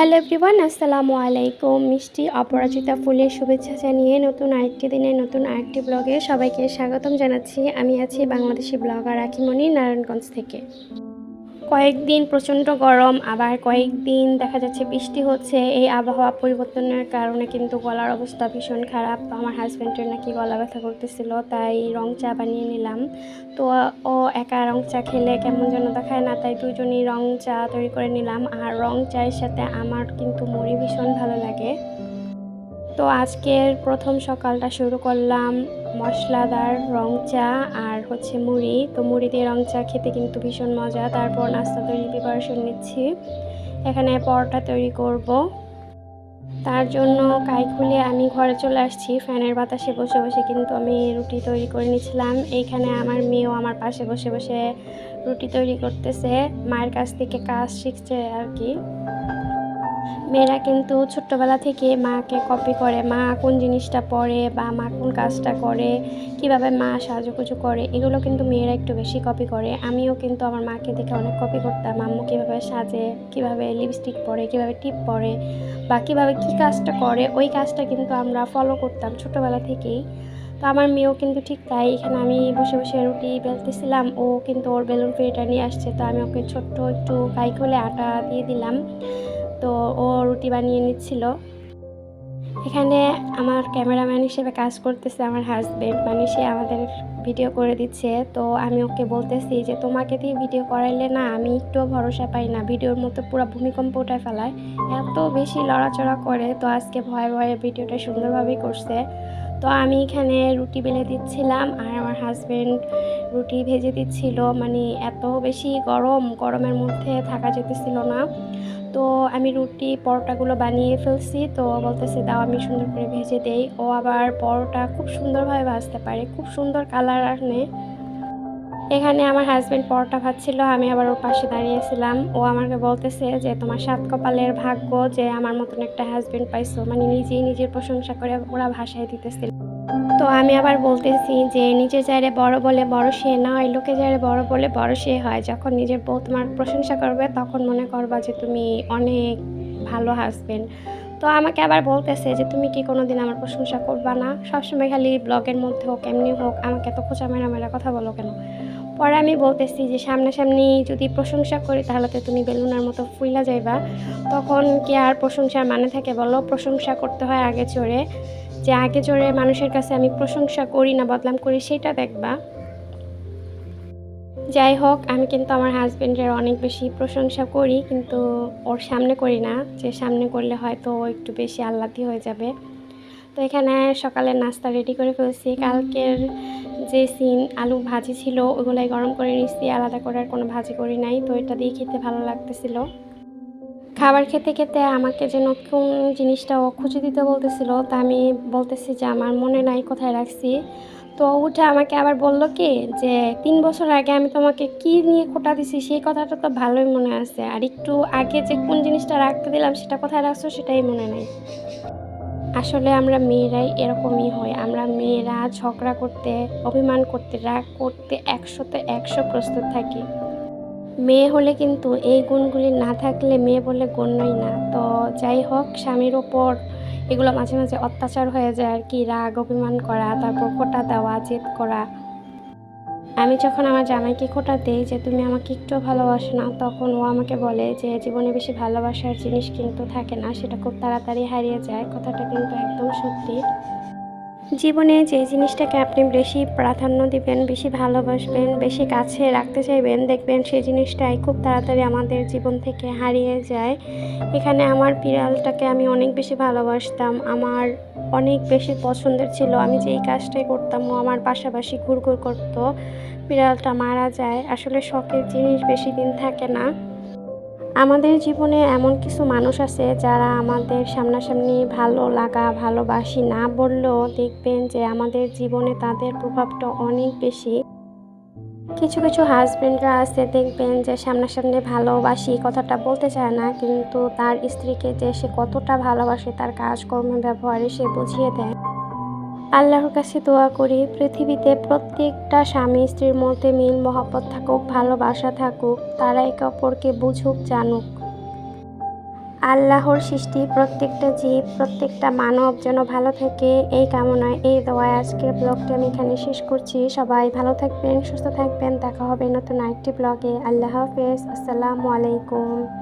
Hello everyone, আসসালামু আলাইকুম। মিষ্টি অপরাজিতা ফুলের শুভেচ্ছা জানিয়ে নতুন আরেকটি দিনে নতুন আরেকটি ব্লগে সবাইকে স্বাগতম জানাচ্ছি। আমি আছি বাংলাদেশি ব্লগার আখিমণি নারায়ণগঞ্জ থেকে। কয়েকদিন প্রচণ্ড গরম, আবার কয়েকদিন দেখা যাচ্ছে বৃষ্টি হচ্ছে। এই আবহাওয়া পরিবর্তনের কারণে কিন্তু গলার অবস্থা ভীষণ খারাপ। আমার হাজব্যান্ডের নাকি গলা ব্যথা করতেছিল, তাই রং চা বানিয়ে নিলাম। তো ও একা রং চা খেলে কেমন যেন দেখায় না, তাই দুজনই রং চা তৈরি করে নিলাম। আর রং চায়ের সাথে আমার কিন্তু মুড়ি ভীষণ ভালো লাগে। তো আজকের প্রথম সকালটা শুরু করলাম। মশলাদার রং চা আর হচ্ছে মুড়ি। তো মুড়ি দিয়ে রং চা খেতে কিন্তু ভীষণ মজা। তারপর নাস্তা তৈরি প্রিপারেশন নিচ্ছি। এখানে পরোটা তৈরি করব। তার জন্য কাই খুলে আমি ঘরে চলে আসছি। ফ্যানের বাতাসে বসে বসে কিন্তু আমি রুটি তৈরি করে নিয়েছিলাম এইখানে আমার মেয়েও আমার পাশে বসে বসে রুটি তৈরি করতেছে। মায়ের কাছ থেকে কাজ শিখছে আর কি। মেয়েরা কিন্তু ছোট্টবেলা থেকে মাকে কপি করে, মা কোন জিনিসটা পড়ে বা মা কোন কাজটা করে, কীভাবে মা সাজুগুজু করে, এগুলো কিন্তু মেয়েরা একটু বেশি কপি করে। আমিও কিন্তু আমার মাকে দেখে অনেক কপি করতাম। আম্মু কীভাবে সাজে, কীভাবে লিপস্টিক পরে, কীভাবে টিপ পরে বা কীভাবে কী কাজটা করে, ওই কাজটা কিন্তু আমরা ফলো করতাম ছোটোবেলা থেকেই। তো আমার মেয়েও কিন্তু ঠিক তাই। এখানে আমি বসে বসে রুটি বেলতেছিলাম, ও কিন্তু ওর বেলুন ফিরিটা নিয়ে আসছে। তো আমি ওকে ছোট্ট একটু গাই খুলে আটা দিয়ে দিলাম। তো ও রুটি বানিয়ে নিচ্ছিল। এখানে আমার ক্যামেরাম্যান হিসেবে কাজ করতেছে আমার হাজব্যান্ড মানে সে আমাদের ভিডিও করে দিচ্ছে। তো আমি ওকে বলতেছি যে, তোমাকে দিয়ে ভিডিও করাইলে না আমি একটুও ভরসা পাই না। ভিডিওর মতো পুরো ভূমিকম্প উঠায় ফেলায়। এত বেশি লড়াচড়া করে তো আজকে ভয়ে ভয়ে ভিডিওটা সুন্দরভাবেই করছে। তো আমি এখানে রুটি বেলে দিচ্ছিলাম আর আমার হাজব্যান্ড রুটি ভেজে দিচ্ছিল। মানে এত বেশি গরম, গরমের মধ্যে থাকা যেতেছিল না। তো আমি রুটি, পরোটাগুলো বানিয়ে ফেলছি। তো বলতেছে, দাও, আমি সুন্দর করে ভেজে দেই। ও আবার পরোটা খুব সুন্দরভাবে ভাজতে পারে। খুব সুন্দর কালার আনে এখানে আমার হাজব্যান্ড পরোটা ভাজছিল, আমি আবার ওর পাশে দাঁড়িয়েছিলাম। ও আমাকে বলতেছে যে, তোমার সাত কপালের ভাগ্য যে আমার মতন একটা হাজব্যান্ড পাইছো। মানে নিজেই নিজের প্রশংসা করে ওরা ভাষায় দিতেছিল। তো আমি আবার বলতেছি যে নিজের চাইরে বড় বলে বড় সে না নয় লোকে চাইরে বড় বলে বড় সে হয়। যখন নিজের বউ তোমার প্রশংসা করবে, তখন মনে করবা যে তুমি অনেক ভালো হাজবেন্ড তো আমাকে আবার বলতেছে যে তুমি কি কোনো দিন আমার প্রশংসা করবা না? সবসময় খালি ব্লগের মধ্যে হোক, এমনি হোক, আমাকে এত খোঁচা মেরা মেরা কথা বলো কেন? পরে আমি বলতেছি যে সামনাসামনি যদি প্রশংসা করি তাহলে তো তুমি বেলুনের মতো ফুইলা যাইবা। তখন কি আর প্রশংসার মানে থাকে বলো? প্রশংসা করতে হয় আগে চড়ে যে আগে চড়ে মানুষের কাছে আমি প্রশংসা করি না বদলাম করি সেটা দেখবা। যাই হোক আমি কিন্তু আমার হাজব্যান্ডের অনেক বেশি প্রশংসা করি কিন্তু ওর সামনে করি না। যে সামনে করলে হয়তো ও একটু বেশি আহ্লাদি হয়ে যাবে। তো এখানে সকালে নাস্তা রেডি করে ফেলছি। কালকের যে সিন আলু ভাজি ছিল ওগুলাই গরম করে নিচ্ছি আলাদা করে আর কোনো ভাজি করি নাই, তো এটা দিয়ে খেতে ভালো লাগতেছিল। খাবার খেতে খেতে আমাকে যেন কোন জিনিসটা খুঁজে দিতে বলতেছিল, তা আমি বলতেছি যে আমার মনে নাই, কোথায় রাখছি? তো উঠে আমাকে আবার বলল কি, যে তিন বছর আগে আমি তোমাকে কি নিয়ে খোটা দিছি, সেই কথাটা তো ভালোই মনে আছে, আর একটু আগে যে কোন জিনিসটা রাখতে দিলাম, সেটা কোথায় রাখছো সেটাই মনে নাই। আসলে আমরা মেয়েরাই এরকমই হয়। আমরা মেয়েরা ঝগড়া করতে, অভিমান করতে, রাগ করতে একশোতে একশো প্রস্তুত থাকি। মেয়ে হলে কিন্তু এই গুণগুলি না থাকলে মেয়ে বলে গণ্যই না। তো যাই হোক, স্বামীর ওপর এগুলো মাঝে মাঝে অত্যাচার হয়ে যায় আর কি। রাগ, অভিমান করা, তারপর কোটা দেওয়া, জেদ করা আমি যখন আমার জামাইকে খোটা দিই যে তুমি আমাকে একটু ভালোবাসো না, তখন ও আমাকে বলে যে জীবনে বেশি ভালোবাসার জিনিস কিন্তু থাকে না, সেটা খুব তাড়াতাড়ি হারিয়ে যায়। কথাটা কিন্তু একদম সত্যি। জীবনে যে জিনিসটাকে আপনি বেশি প্রাধান্য দিবেন, বেশি ভালোবাসবেন, বেশি কাছে রাখতে চাইবেন, দেখবেন সেই জিনিসটাই খুব তাড়াতাড়ি আমাদের জীবন থেকে হারিয়ে যায়। এখানে আমার বিড়ালটাকে আমি অনেক বেশি ভালোবাসতাম। আমার অনেক বেশি পছন্দের ছিল। আমি যে এই কাজটাই করতাম, ও আমার পাশাপাশি ঘুরঘুর করতো। বিড়ালটা মারা যায়। আসলে শখের জিনিস বেশি দিন থাকে না। আমাদের জীবনে এমন কিছু মানুষ আছে যারা আমাদের সামনাসামনি ভালো লাগা, ভালোবাসি না বললেও দেখবেন যে আমাদের জীবনে তাদের প্রভাবটা অনেক বেশি। কিছু কিছু হাজবেন্ডরা আছে দেখবেন যে সামনাসামনি ভালোবাসি, কথাটা বলতে চায় না, কিন্তু তার স্ত্রীকে যে সে কতটা ভালোবাসে, তার কাজকর্ম, ব্যবহারে সে বুঝিয়ে দেয়। আল্লাহর কাছে দোয়া করি, পৃথিবীতে প্রত্যেকটা স্বামী স্ত্রীর মধ্যে মিল মহব্বত থাকুক, ভালোবাসা থাকুক, তারা একে অপরকে বুঝুক, জানুক। আল্লাহর সৃষ্টি প্রত্যেকটা জীব, প্রত্যেকটা মানব যেন ভালো থাকে, এই কামনায়, এই দোয়ায় আজকের ব্লগটি আমি এখানে শেষ করছি। সবাই ভালো থাকবেন, সুস্থ থাকবেন। দেখা হবে নতুন আরেকটি ব্লগে। আল্লাহ হাফেজ। আসসালামু আলাইকুম।